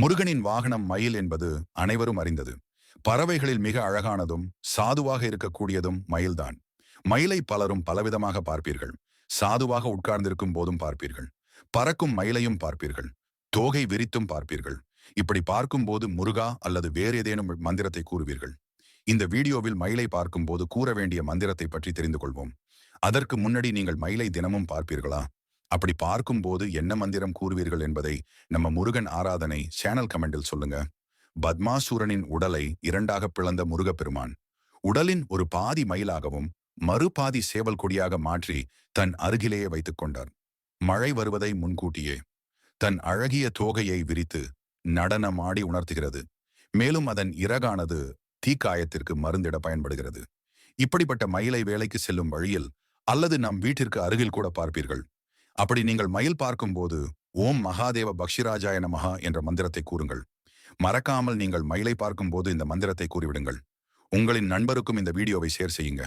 முருகனின் வாகனம் மயில் என்பது அனைவரும் அறிந்தது. பறவைகளில் மிக அழகானதும் சாதுவாக இருக்கக்கூடியதும் மயில்தான். மயிலை பலரும் பலவிதமாக பார்ப்பீர்கள். சாதுவாக உட்கார்ந்திருக்கும் போதும் பார்ப்பீர்கள். பறக்கும் மயிலையும் பார்ப்பீர்கள். தோகை விரித்தும் பார்ப்பீர்கள். இப்படி பார்க்கும்போது முருகா அல்லது வேறு ஏதேனும் மந்திரத்தை கூறுவீர்கள். இந்த வீடியோவில் மயிலை பார்க்கும்போது கூற வேண்டிய மந்திரத்தை பற்றி தெரிந்து கொள்வோம். அதற்கு முன்னாடி நீங்கள் மயிலை தினமும் பார்ப்பீர்களா? அப்படி பார்க்கும்போது என்ன மந்திரம் கூறுவீர்கள் என்பதை நம்ம முருகன் ஆராதனை சேனல் கமெண்டில் சொல்லுங்க. பத்மாசூரனின் உடலை இரண்டாக பிளந்த முருகப்பெருமான் உடலின் ஒரு பாதி மயிலாகவும் மறுபாதி சேவல் கொடியாக மாற்றி தன் அருகிலேயே வைத்துக் கொண்டார். மழை வருவதை முன்கூட்டியே தன் அழகிய தோகையை விரித்து நடனமாடி உணர்த்துகிறது. மேலும் அதன் இறகானது தீக்காயத்திற்கு மருந்திட பயன்படுகிறது. இப்படிப்பட்ட மயிலை வேலைக்கு செல்லும் வழியில் அல்லது நம் வீட்டிற்கு அருகில் கூட பார்ப்பீர்கள். அப்படி நீங்கள் மயில் பார்க்கும்போது ஓம் மகாதேவ பக்ஷிராஜாய நமஹா என்ற மந்திரத்தை கூறுங்கள். மறக்காமல் நீங்கள் மயிலை பார்க்கும்போது இந்த மந்திரத்தை கூறிவிடுங்கள். உங்களின் நண்பருக்கும் இந்த வீடியோவை ஷேர் செய்யுங்க.